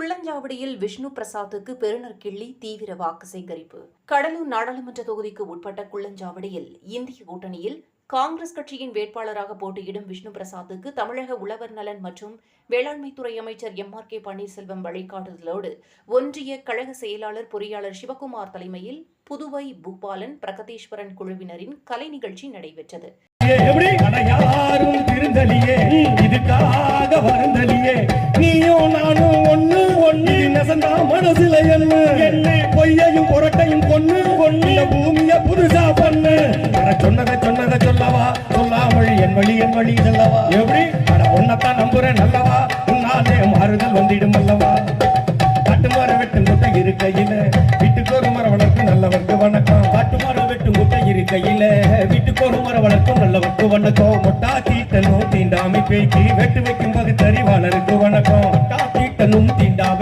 குள்ளஞ்சாவடியில் விஷ்ணு பிரசாத்துக்கு பெருநர் கிள்ளி தீவிர வாக்கு சேகரிப்பு. கடலூர் நாடாளுமன்ற தொகுதிக்கு உட்பட்ட குள்ளஞ்சாவடியில் இந்திய கூட்டணியில் காங்கிரஸ் கட்சியின் வேட்பாளராக போட்டியிடும் விஷ்ணு பிரசாத்துக்கு தமிழக உழவர் நலன் மற்றும் வேளாண்மைத்துறை அமைச்சர் எம் ஆர் கே பன்னீர்செல்வம் வழிகாட்டுதலோடு ஒன்றிய கழக செயலாளர் பொறியாளர் சிவகுமார் தலைமையில் புதுவை பூபாலன் பிரகதீஸ்வரன் குழுவினரின் கலை நிகழ்ச்சி நடைபெற்றது. நெசந்தா மனசுல என்ன? என்ன? பொய்யையும் புரட்டையும் கொன்னு இந்த பூமிய புதுசா பண்ணு. சொன்னதை சொன்னதை சொல்லவா? சொல்லாமல் என் வழி என் வழி செல்லவா? எப்படி? அட உன்னைத்தான் நம்புறேன் நல்லவா உன்னாலே மாறுதல் வந்திடும் அல்லவா? காட்டுமாறு வெட்டும் குட்டை இருக்கையில வீட்டுக்கு ஒரு மரம் வளர்க்கும் நல்லவர்க்கு வணக்கம். காட்டுமாறு வெட்டும் குட்டை இருக்கையில வீட்டுக்கு ஒரு மரம் வளர்க்கும் நல்லவர்க்கு வணக்கம். மொட்டா தீட்டனும் தீண்டாமை பேச்சு வெட்டு வைக்கும் பகுத்தறிவாளருக்கு வணக்கம். மொட்டா தீட்டனும் தீண்டாமை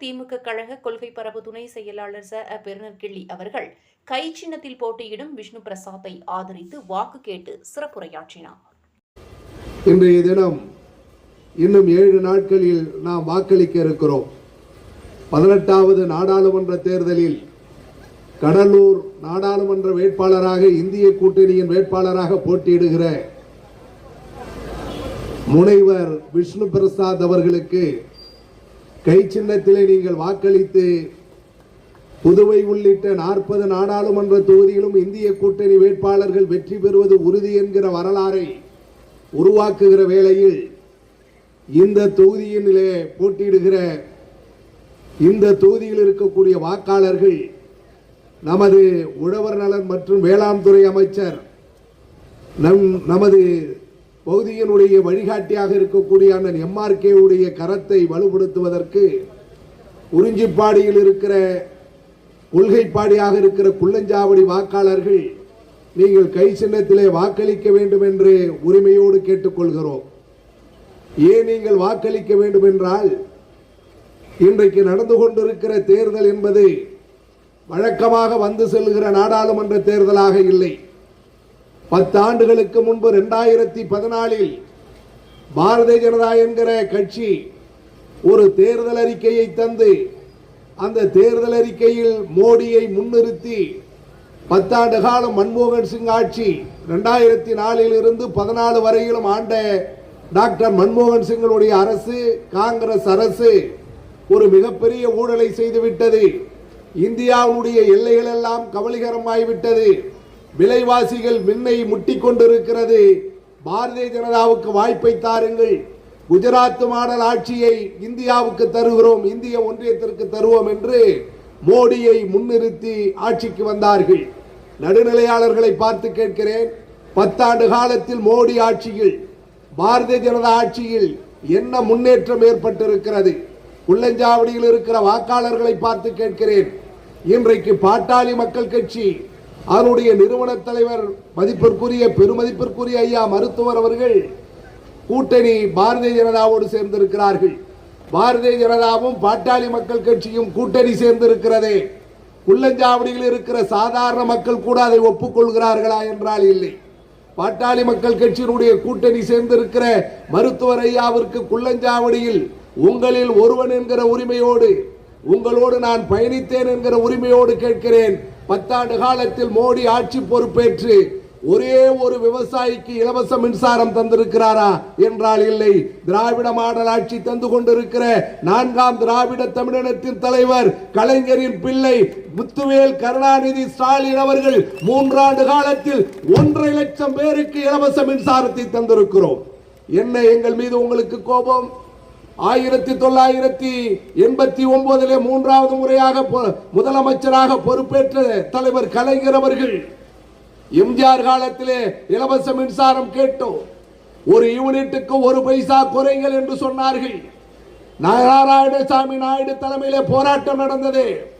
திமுக கழக கொள்கை பரப்பு துணை செயலாளர் ச அ. பெருநர்கிள்ளி அவர்கள் கை சின்னத்தில் போட்டியிடும் விஷ்ணு பிரசாத்தை ஆதரித்து வாக்கு கேட்டு சிறப்புரையாற்றினார் இன்றைய தினம் இன்னும் ஏழு நாட்களில் நாம் வாக்களிக்க இருக்கிறோம் பதினெட்டாவது நாடாளுமன்ற தேர்தலில் கடலூர் நாடாளுமன்ற வேட்பாளராக இந்திய கூட்டணியின் வேட்பாளராக போட்டியிடுகிற முனைவர் விஷ்ணு பிரசாத் அவர்களுக்கு கை சின்னத்திலே நீங்கள் வாக்களித்து புதுவை உள்ளிட்ட நாற்பது நாடாளுமன்ற தொகுதியிலும் இந்திய கூட்டணி வேட்பாளர்கள் வெற்றி பெறுவது உறுதி என்கிற வரலாறை உருவாக்குகிற வேளையில் இந்த தொகுதியினிலே போட்டியிடுகிற இந்த தொகுதியில் இருக்கக்கூடிய வாக்காளர்கள் நமது உழவர் நலன் மற்றும் வேளாண் துறை அமைச்சர் நம் நமது பகுதியினுடைய வழிகாட்டியாக இருக்கக்கூடிய அண்ணன் எம்ஆர்கே உடைய கரத்தை வலுப்படுத்துவதற்கு உறிஞ்சிப்பாடியில் இருக்கிற கொள்கைப்பாடியாக இருக்கிற குள்ளஞ்சாவடி வாக்காளர்கள் நீங்கள் கை சின்னத்திலே வாக்களிக்க வேண்டும் என்று உரிமையோடு கேட்டுக்கொள்கிறோம். ஏன் நீங்கள் வாக்களிக்க வேண்டும் என்றால் இன்றைக்கு நடந்து கொண்டிருக்கிற தேர்தல் என்பது வழக்கமாக வந்து செல்கிற நாடாளுமன்ற தேர்தலாக இல்லை. பத்தாண்டுகளுக்கு முன்பு ரெண்டாயிரத்தி பதினாலில் பாரதிய ஜனதா என்கிற கட்சி ஒரு தேர்தல் அறிக்கையை தந்து அந்த தேர்தல் அறிக்கையில் மோடியை முன்னிறுத்தி பத்தாண்டு காலம் மன்மோகன் சிங் ஆட்சி ரெண்டாயிரத்தி நாலில் இருந்து பதினாலு வரையிலும் ஆண்ட டாக்டர் மன்மோகன் சிங்களுடைய அரசு காங்கிரஸ் அரசு ஒரு மிகப்பெரிய ஊழலை செய்துவிட்டது இந்தியாவுடைய எல்லைகள் எல்லாம் கவலைகரமாய்விட்டது விலைவாசிகள் விண்ணை முட்டி கொண்டிருக்கிறது. பாரதிய ஜனதாவுக்கு வாய்ப்பை தாருங்கள். குஜராத் மாடல் ஆட்சியை இந்தியாவுக்கு தருகிறோம். இந்திய ஒன்றியத்திற்கு தருவோம் என்று மோடியை முன்னிறுத்தி ஆட்சிக்கு வந்தார்கள். நடுநிலையாளர்களை பார்த்து கேட்கிறேன். பத்தாண்டு காலத்தில் மோடி ஆட்சியில் பாரதிய ஜனதா ஆட்சியில் என்ன முன்னேற்றம் ஏற்பட்டிருக்கிறது? குள்ளஞ்சாவடியில் இருக்கிற வாக்காளர்களை பார்த்து கேட்கிறேன். இன்றைக்கு பாட்டாளி மக்கள் கட்சி அதனுடைய நிறுவன தலைவர் மதிப்பிற்குரிய பெருமதிப்பிற்குரிய ஐயா மருத்துவர் அவர்கள் கூட்டணி பாரதிய ஜனதாவோடு சேர்ந்திருக்கிறார்கள். பாரதிய ஜனதாவும் பாட்டாளி மக்கள் கட்சியும் கூட்டணி சேர்ந்திருக்கிறதே. குள்ளஞ்சாவடியில் இருக்கிற சாதாரண மக்கள் கூட அதை ஒப்புக்கொள்கிறார்களா என்றால் இல்லை. பாட்டாளி மக்கள் கட்சியினுடைய கூட்டணி சேர்ந்திருக்கிற மருத்துவர் ஐயாவிற்கு குள்ளஞ்சாவடியில் உங்களில் ஒருவன் என்கிற உரிமையோடு உங்களோடு நான் பயணித்தேன் என்கிற உரிமையோடு கேட்கிறேன். பத்தாண்டு காலத்தில் மோடி ஆட்சி பொறுப்பேற்று ஒரே ஒரு விவசாயிக்கு இலவச மின்சாரம் தந்திருக்கிறாரா என்றால் இல்லை. திராவிட மாடல் ஆட்சி தந்து கொண்டிருக்கிற நான்காம் திராவிட தமிழினத்தின் தலைவர் கலைஞரின் பிள்ளை முத்துவேல் கருணாநிதி ஸ்டாலின் அவர்கள் மூன்றாண்டு காலத்தில் ஒன்றரை லட்சம் பேருக்கு இலவச மின்சாரத்தை தந்திருக்கிறோம். என்ன எங்கள் மீது உங்களுக்கு கோபம்? ஆயிரத்தி தொள்ளாயிரத்தி எண்பத்தி ஒன்பதிலே மூன்றாவது முறையாக பொ- முதலமைச்சராக பொறுப்பேற்ற தலைவர் கலைஞர் அவர்கள் எம்ஜிஆர் காலத்திலே இலவச மின்சாரம் கேட்டோம். ஒரு யூனிட்டுக்கு ஒரு பைசா குறைகள் என்று சொன்னார்கள். நாராயணசாமி நாயுடு தலைமையிலே போராட்டம் நடந்தது.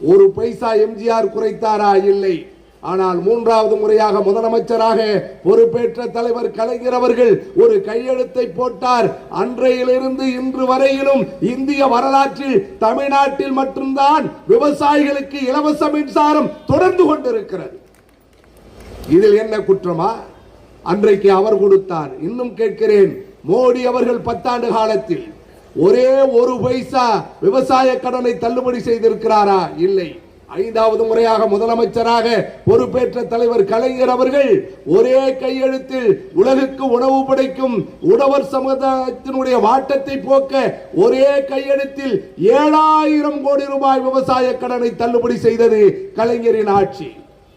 ஒரு பைசா எம்ஜிஆர் குறைத்தாரா? இல்லை. ஆனால் மூன்றாவது முறையாக முதலமைச்சராக பொறுப்பேற்ற தலைவர் கலைஞர் அவர்கள் ஒரு கையெழுத்தை போட்டார். அன்றையிலிருந்து இன்று வரையிலும் இந்திய வரலாற்றில் தமிழ்நாட்டில் மட்டும்தான் விவசாயிகளுக்கு இலவச மின்சாரம் தொடர்ந்து கொண்டிருக்கிறது. இதில் என்ன குற்றமா? அன்றைக்கு அவர் கொடுத்தார். இன்னும் கேட்கிறேன். மோடி அவர்கள் பத்தாண்டு காலத்தில் ஒரே ஒரு பைசா விவசாய கடனை தள்ளுபடி செய்திருக்கிறாரா? இல்லை. ஐந்தாவது முறையாக முதலமைச்சராக பொறுப்பேற்ற தலைவர் கலைஞர் அவர்கள் ஒரே கையெழுத்தில் உலகுக்கு உணவு படைக்கும் உழவர் சமுதாயத்தினுடைய வாட்டத்தை போக்க ஒரே கையெழுத்தில் ஏழாயிரம் கோடி ரூபாய் விவசாய கடனை தள்ளுபடி செய்தது கலைஞரின் ஆட்சி.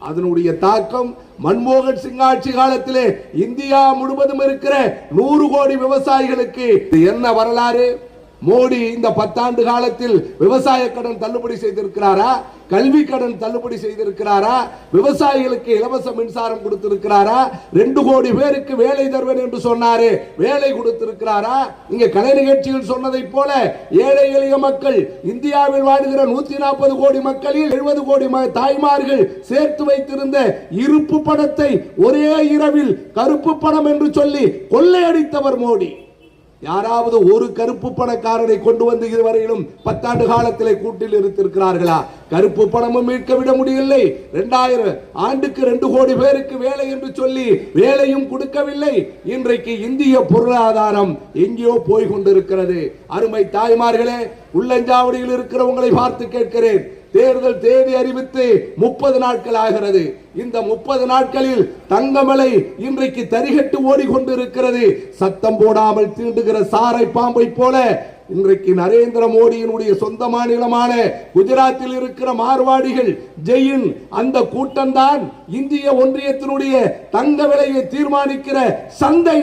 அதனுடைய தாக்கம் மன்மோகன் சிங் ஆட்சி காலத்திலே இந்தியா முழுவதும் இருக்கிற நூறு கோடி விவசாயிகளுக்கு. என்ன வரலாறு? மோடி இந்த பத்தாண்டு காலத்தில் விவசாய கடன் தள்ளுபடி செய்திருக்கிறாரா? கல்வி கடன் தள்ளுபடி செய்திருக்கிறாரா? விவசாயிகளுக்கு இலவச மின்சாரம் கொடுத்திருக்கிறாரா? ரெண்டு கோடி பேருக்கு வேலை தருவேன் என்று சொன்னாரு வேலை கொடுத்திருக்கிறாரா? இங்க கலை நிகழ்ச்சியில் சொன்னதை போல ஏழை எளிய மக்கள் இந்தியாவில் வாழ்கிற நூத்தி நாற்பது கோடி மக்களில் எழுபது கோடி ம- தாய்மார்கள் சேர்த்து வைத்திருந்த இருப்பு பணத்தை ஒரே இரவில் கருப்பு பணம் என்று சொல்லி கொள்ளையடித்தவர் மோடி. யாராவது ஒரு கருப்பு பணக்காரனை கொண்டு வந்து இதுவரையிலும் பத்தாண்டு காலத்திலே கூட்டில் இருந்திருக்கிறார்களா கருப்பு பணமும் மீட்க விட முடியவில்லை. இரண்டாயிரம் ஆண்டுக்கு ரெண்டு கோடி பேருக்கு வேலை என்று சொல்லி வேலையும் கொடுக்கவில்லை. இன்றைக்கு இந்திய பொருளாதாரம் எங்கேயோ போய் கொண்டிருக்கிறது அருமை தாய்மார்களே உள்ளஞ்சாவடியில் இருக்கிறவங்களை பார்த்து கேட்கிறேன். தேர்தல் தேதி அறிவித்து முப்பது நாட்கள் ஆகிறது. இந்த முப்பது நாட்களில் தங்கமலை இன்றைக்கு தரிகட்டு ஓடிக்கொண்டிருக்கிறது. சத்தம் போடாமல் தீண்டுகிற சாரை பாம்பை போல இன்றைக்கு நரேந்திர மோடியினுடைய சொந்த மாநிலமான குஜராத்தில் இருக்கிற மார்வாடிகள் ஜெயின் அந்த கூட்டம்தான் இந்திய ஒன்றியத்தினுடைய தங்க விலையை தீர்மானிக்கிற சந்தை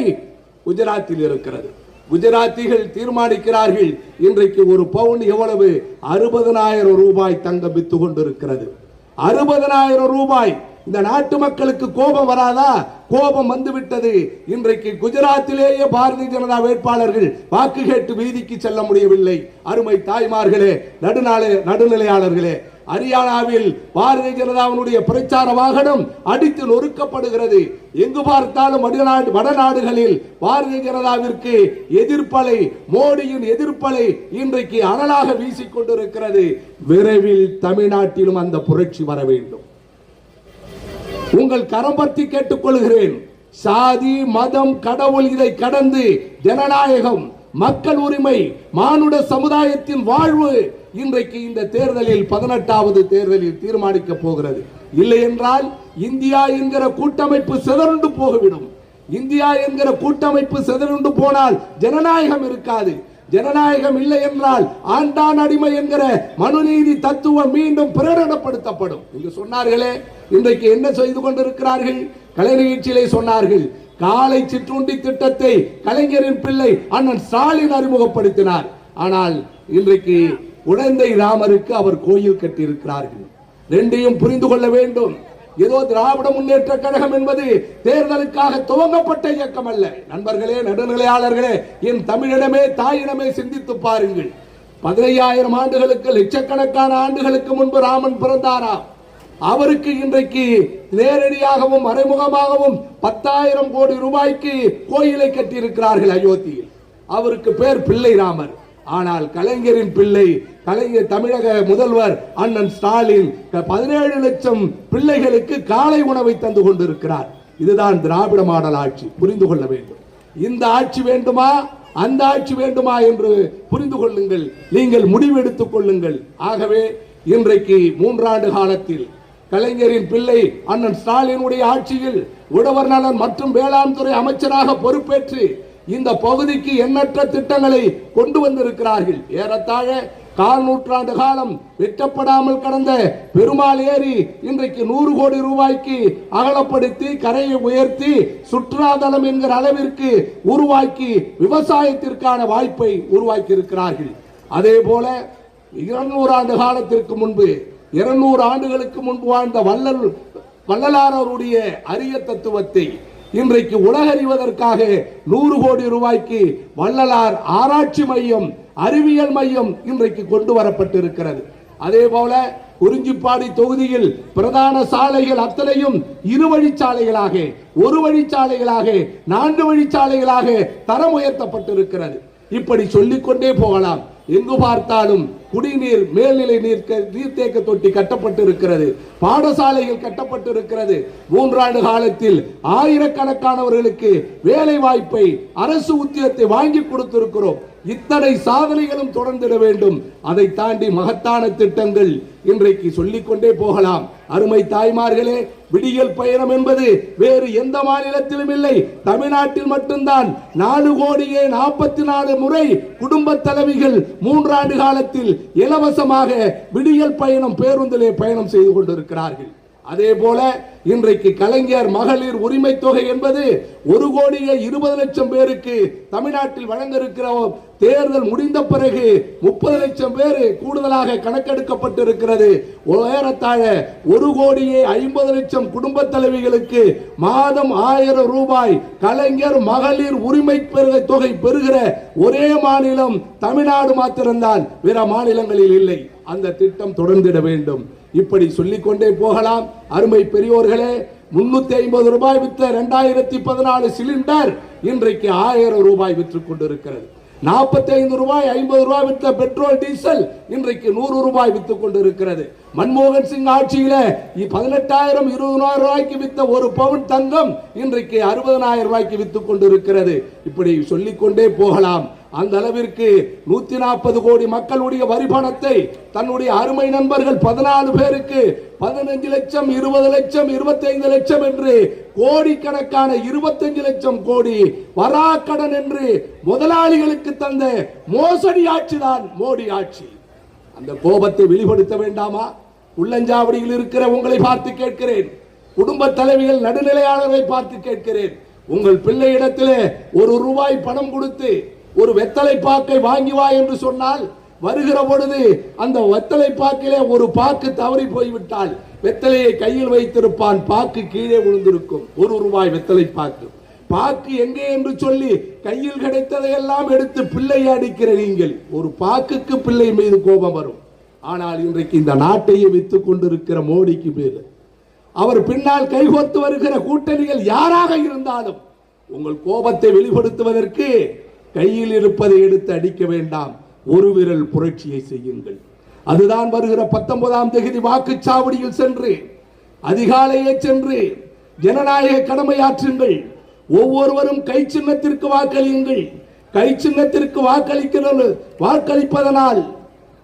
குஜராத்தில் இருக்கிறது. குஜராத்திகள் தீர்மானிக்கிறார்கள். இன்றைக்கு ஒரு பவுன் எவ்வளவு? அறுபதனாயிரம் ரூபாய் தங்கம் வித்து கொண்டிருக்கிறது. அறுபதனாயிரம் ரூபாய். இந்த நாட்டு மக்களுக்கு கோபம் வராதா? கோபம் வந்துவிட்டது. இன்றைக்கு குஜராத்திலேயே பாரதிய ஜனதா வேட்பாளர்கள் வாக்கு கேட்டு வீதிக்கு செல்ல முடியவில்லை. அருமை தாய்மார்களே நடுநாளே நடுநிலையாளர்களே ஹரியானாவில் பாரதிய ஜனதாவினுடைய பிரச்சார வாகனம் அடித்து நொறுக்கப்படுகிறது. எங்கு பார்த்தாலும் வடநாடு வடநாடுகளில் பாரதிய ஜனதாவிற்கு எதிர்ப்பலை மோடியின் எதிர்ப்பலை இன்றைக்கு அனலாக வீசிக் கொண்டிருக்கிறது விரைவில் தமிழ்நாட்டிலும் அந்த புரட்சி வர வேண்டும். உங்கள் கரம்பத்தை கேட்டுக்கொள்கிறேன். சாதி மதம் கடவுள் இதை கடந்து ஜனநாயகம் மக்கள் உரிமை மானுட சமுதாயத்தின் வாழ்வு இன்றைக்கு இந்த தேர்தலில் பதினெட்டாவது தேர்தலில் தீர்மானிக்க போகிறது. இல்லை என்றால் இந்தியா என்கிற கூட்டமைப்பு சிதறுண்டு போகவிடும். இந்தியா என்கிற கூட்டமைப்பு சிதறுண்டு போனால் ஜனநாயகம் இருக்காது. ஜனநாயகம் இல்லை என்றால் ஆண்டான் அடிமை என்கிற மனுநீதி தத்துவம் மீண்டும் பிரகடனப்படுத்தப்படும். இங்கு சொன்னார்களே இன்றைக்கு என்ன செய்து கொண்டிருக்கிறார்கள்? கலை நிகழ்ச்சியிலே சொன்னார்கள் காலை சிற்றுண்டி திட்டத்தை கலைஞரின் பிள்ளை அண்ணன் ஸ்டாலின் அறிமுகப்படுத்தினார். ஆனால் இன்றைக்கு உடந்தை ராமருக்கு அவர் கோயில் கட்டியிருக்கிறார்கள். ரெண்டையும் புரிந்து கொள்ள வேண்டும். ஏதோ திராவிட முன்னேற்ற கழகம் என்பது தேர்தலுக்காக துவங்கப்பட்ட இயக்கம் அல்ல. நண்பர்களே நடுநிலையாளர்களே என் தமிழிடமே தாயிடமே சிந்தித்து பாருங்கள். பதினையாயிரம் ஆண்டுகளுக்கு லட்சக்கணக்கான ஆண்டுகளுக்கு முன்பு ராமன் பிறந்தாரா அவருக்கு இன்றைக்கு நேரடியாகவும் மறைமுகமாகவும் பத்தாயிரம் கோடி ரூபாய்க்கு கோயிலை கட்டியிருக்கிறார்கள் அயோத்தியில். அவருக்கு பேர் பிள்ளை ராமர். ஆனால் கலைஞரின் பிள்ளை கலைஞர் தமிழக முதல்வர் அண்ணன் ஸ்டாலின் பதினேழு லட்சம் பிள்ளைகளுக்கு காலை உணவை தந்து கொண்டிருக்கிறார். இதுதான் திராவிட மாடல் ஆட்சி. புரிந்து கொள்ள வேண்டும். இந்த ஆட்சி வேண்டுமா? அந்த ஆட்சி வேண்டுமா என்று புரிந்து கொள்ளுங்கள். நீங்கள் முடிவெடுத்துக் கொள்ளுங்கள். ஆகவே இன்றைக்கு மூன்றாண்டு காலத்தில் கலைஞரின் பிள்ளை அண்ணன் ஸ்டாலினுடைய ஆட்சியில் உழவர் நலன் மற்றும் வேளாண் துறை அமைச்சராக பொறுப்பேற்று இந்த பகுதிக்கு எண்ணற்ற திட்டங்களை கொண்டு வந்திருக்கிறார்கள். ஏறத்தாழ கால் நூற்றாண்டு காலம் வெட்டப்படாமல் கடந்த பெருமாள் ஏரி இன்றைக்கு நூறு கோடி ரூபாய்க்கு அகலப்படுத்தி கரையை உயர்த்தி சுற்றுலாதலம் என்கிற அளவிற்கு உருவாக்கி விவசாயத்திற்கான வாய்ப்பை உருவாக்கி இருக்கிறார்கள் அதே போல இருநூறு ஆண்டு காலத்திற்கு முன்பு இருநூறு ஆண்டுகளுக்கு முன்பு வாழ்ந்த வள்ளல் வள்ளலாரருடைய அரிய தத்துவத்தை இன்றைக்கு உலகறிவதற்காக நூறு கோடி ரூபாய்க்கு வள்ளலார் ஆராய்ச்சி மையம் அறிவியல் மையம் இன்றைக்கு கொண்டு வரப்பட்டிருக்கிறது. அதே போல குறிஞ்சிப்பாடி தொகுதியில் பிரதான சாலைகள் அத்தனையும் இரு வழிச்சாலைகளாக ஒரு வழிச்சாலைகளாக நான்கு வழிச்சாலைகளாக தரம் உயர்த்தப்பட்டிருக்கிறது. இப்படி சொல்லிக்கொண்டே போகலாம். எங்கு பார்த்தாலும் குடிநீர் மேல்நிலை நீர் நீர்த்தேக்க தொட்டி கட்டப்பட்டு இருக்கிறது பாடசாலைகள் கட்டப்பட்டிருக்கிறது. மூன்றாண்டு காலத்தில் ஆயிரக்கணக்கானவர்களுக்கு வேலை வாய்ப்பை அரசு உத்தியத்தை வாங்கி கொடுத்திருக்கிறோம். இத்தனை சாதனைகளும் தொடர்ந்திட வேண்டும். அதை தாண்டி மகத்தான திட்டங்கள் இன்றைக்கு சொல்லிக்கொண்டே போகலாம். அருமை தாய்மார்களே விடியல் பயணம் என்பது வேறு எந்த மாநிலத்திலும் இல்லை. தமிழ்நாட்டில் மட்டும்தான் நாலு கோடியே நாற்பத்தி நாலு முறை குடும்ப தலைவிகள் மூன்றாண்டு காலத்தில் இலவசமாக விடியல் பயணம் பேருந்திலே பயணம் செய்து கொண்டிருக்கிறார்கள். அதே போல இன்றைக்கு கலைஞர் மகளிர் உரிமை தொகை என்பது ஒரு கோடியே இருபது லட்சம் பேருக்கு தமிழ்நாட்டில் வழங்க இருக்கிறோம் தேர்தல் முடிந்த பிறகு முப்பது லட்சம் பேர் கூடுதலாக கணக்கெடுக்கப்பட்டிருக்கிறது. ஏறத்தாழ ஒரு கோடியே ஐம்பது லட்சம் குடும்ப தலைவிகளுக்கு மாதம் ஆயிரம் ரூபாய் கலைஞர் மகளிர் உரிமை தொகை பெறுகிற ஒரே மாநிலம் தமிழ்நாடு மாத்திரம்தான். பிற மாநிலங்களில் இல்லை. அந்த திட்டம் தொடர்ந்திட வேண்டும். இப்படி சொல்லிக்கொண்டே போகலாம். அருமை பெரியோர்கள் நண்பர்களே முன்னூத்தி ஐம்பது ரூபாய் வித்த ரெண்டாயிரத்தி பதினாலு சிலிண்டர் இன்றைக்கு ஆயிரம் ரூபாய் விற்று கொண்டிருக்கிறது. நாற்பத்தி ஐந்து ரூபாய் ஐம்பது ரூபாய் விற்ற பெட்ரோல் டீசல் இன்றைக்கு நூறு ரூபாய் வித்து கொண்டிருக்கிறது. மன்மோகன் சிங் ஆட்சியில பதினெட்டாயிரம் இருபதாயிரம் ரூபாய்க்கு வித்த ஒரு பவுன் தங்கம் இன்றைக்கு அறுபதனாயிரம் ரூபாய்க்கு வித்து கொண்டிருக்கிறது. இப்படி சொல்லிக்கொண்டே போகலாம். அந்த அளவிற்கு நூத்தி நாற்பது கோடி மக்களுடைய வரி பணத்தை தன்னுடைய அருமை நண்பர்கள் பதினாலு பேருக்கு பதினஞ்சு லட்சம் இருபது லட்சம் இருபத்தைந்து லட்சம் என்று கோடிக்கணக்கான இருபத்தஞ்சு லட்சம் கோடி வராக்கடன் என்று முதலாளிகளுக்கு தந்த மோசடி ஆட்சிதான் மோடி ஆட்சி. அந்த கோபத்தை வெளிப்படுத்த வேண்டாமா? உள்ளஞ்சாவடியில் இருக்கிற உங்களை பார்த்து கேட்கிறேன். குடும்ப தலைவிகள் நடுநிலையாளரை பார்த்து கேட்கிறேன். உங்கள் பிள்ளையிடத்திலே ஒரு ரூபாய் பணம் கொடுத்து ஒரு வெத்தலை பாக்கை வாங்கி வா என்று சொன்னால் வருகிற பொழுது அந்த வெத்தலை பாக்கிலே ஒரு பாக்கு தவறி போய்விட்டால் வெத்தலையை கையில் வைத்திருப்பான் பாக்கு கீழே விழுந்திருக்கும். ஒரு ரூபாய் வெத்தலை பாக்கு பாக்கு எங்கே என்று சொல்லி கையில் கிடைத்ததையெல்லாம் எடுத்து பிள்ளையை அடிக்கிற நீங்கள் ஒரு பாக்குக்கு பிள்ளை மீது கோபம் வரும். ஆனால் இன்றைக்கு இந்த நாட்டையே வித்து கொண்டிருக்கிற மோடிக்கு மேல் அவர் பின்னால் கைகோர்த்து வருகிற கூட்டணிகள் யாராக இருந்தாலும் உங்கள் கோபத்தை வெளிப்படுத்துவதற்கு கையில் இருப்பதை எடுத்து அடிக்க வேண்டாம். ஒரு விரல் புரட்சியை செய்யுங்கள். அதுதான் வருகிற பத்தொன்பதாம் தேதி வாக்குச்சாவடியில் சென்று அதிகாலையே சென்று ஜனநாயக கடமையாற்றுங்கள். ஒவ்வொருவரும் கை சின்னத்திற்கு வாக்களியுங்கள். கை சின்னத்திற்கு வாக்களிக்கிறது வாக்களிப்பதனால்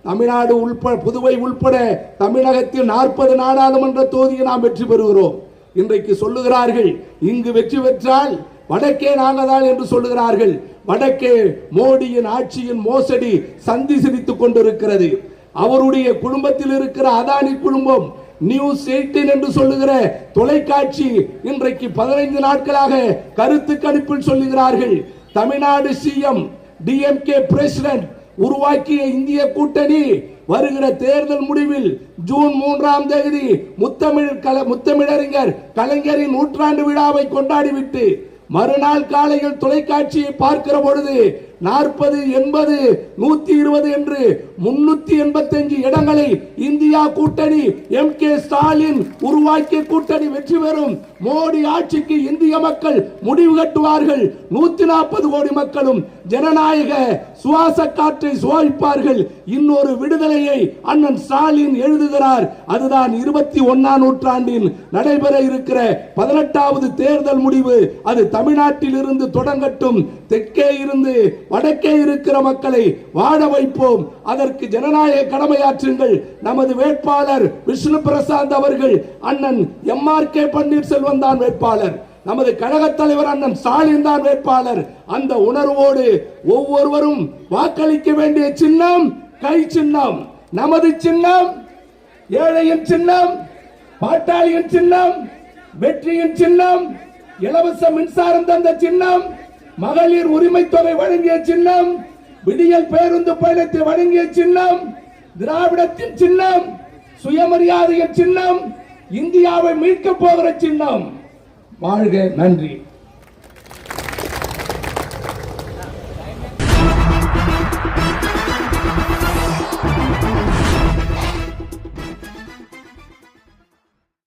தமிழ்நாடு உள்பட புதுவை உள்பட தமிழகத்தில் நாற்பது நாடாளுமன்ற தொகுதியை நாம் வெற்றி பெறுகிறோம். இன்றைக்கு சொல்லுகிறார்கள் இங்கு வெற்றி பெற்றால் வடக்கே நாங்கதான் என்று சொல்லுகிறார்கள். வடக்கே மோடியின் ஆட்சியின் மோசடி சந்தி சிரித்துக் கொண்டிருக்கிறது. அவருடைய குடும்பத்தில் இருக்கிற அதானி குடும்பம் நியூஸ் எயிட்டீன் என்று சொல்லுகிற தொலைக்காட்சி இன்றைக்கு பதினைந்து நாட்களாக கருத்து கணிப்பில் சொல்லுகிறார்கள். தமிழ்நாடு சிஎம் டிஎம்கே பிரசிடென்ட் உருவாக்கிய இந்திய கூட்டணி வருகிற தேர்தல் முடிவில் ஜூன் மூன்றாம் தேதி முத்தமிழ் கல முத்தமிழறிஞர் கலைஞரின் நூற்றாண்டு விழாவை கொண்டாடிவிட்டு மறுநாள் காலையில் தொலைக்காட்சியை பார்க்கிற பொழுது நாற்பது எண்பது நூத்தி இருபது என்று முன்னூத்தி எண்பத்தஞ்சு இடங்களை இந்தியா கூட்டணி எம் கே ஸ்டாலின் உருவாக்கிய கூட்டணி வெற்றி பெறும். மோடி ஆட்சிக்கு இந்திய மக்கள் முடிவு கட்டுவார்கள். நூத்தி நாற்பது கோடி மக்களும் ஜனநாயக சுவாச காற்றை சுவாசிப்பார்கள். இன்னொரு விடுதலையை அண்ணன் ஸ்டாலின் எழுதுகிறார். அதுதான் இருபத்தி ஒன்னாம் நூற்றாண்டில் நடைபெற இருக்கிற பதினெட்டாவது தேர்தல் முடிவு. அது தமிழ்நாட்டில் இருந்து தொடங்கட்டும். தெற்கே இருந்து வடக்கே இருக்கிற மக்களை வாழ வைப்போம். அதற்கு ஜனநாயக கடமையாற்றுங்கள். நமது வேட்பாளர் விஷ்ணு பிரசாந்த் அவர்கள் அண்ணன் எம் ஆர் கே பன்னீர்செல்வம் தான் வேட்பாளர். நமது கழகத் தலைவர் அண்ணன் ஸ்டாலின் தான் வேட்பாளர். அந்த உணர்வோடு ஒவ்வொருவரும் வாக்களிக்க வேண்டிய சின்னம் கை சின்னம். நமது சின்னம் ஏழையின் சின்னம் பாட்டாளியின் சின்னம் வெற்றியின் சின்னம் இலவச மின்சாரம் தந்த சின்னம் மகளிர் உரிமை தொகை வழங்கிய சின்னம் விடியல் பேருந்து பயணத்தை வழங்கிய சின்னம் திராவிடத்தின் சின்னம் சுயமரியாதையின் சின்னம் இந்தியாவை மீட்க போகிற சின்னம். வாழ்க நன்றி.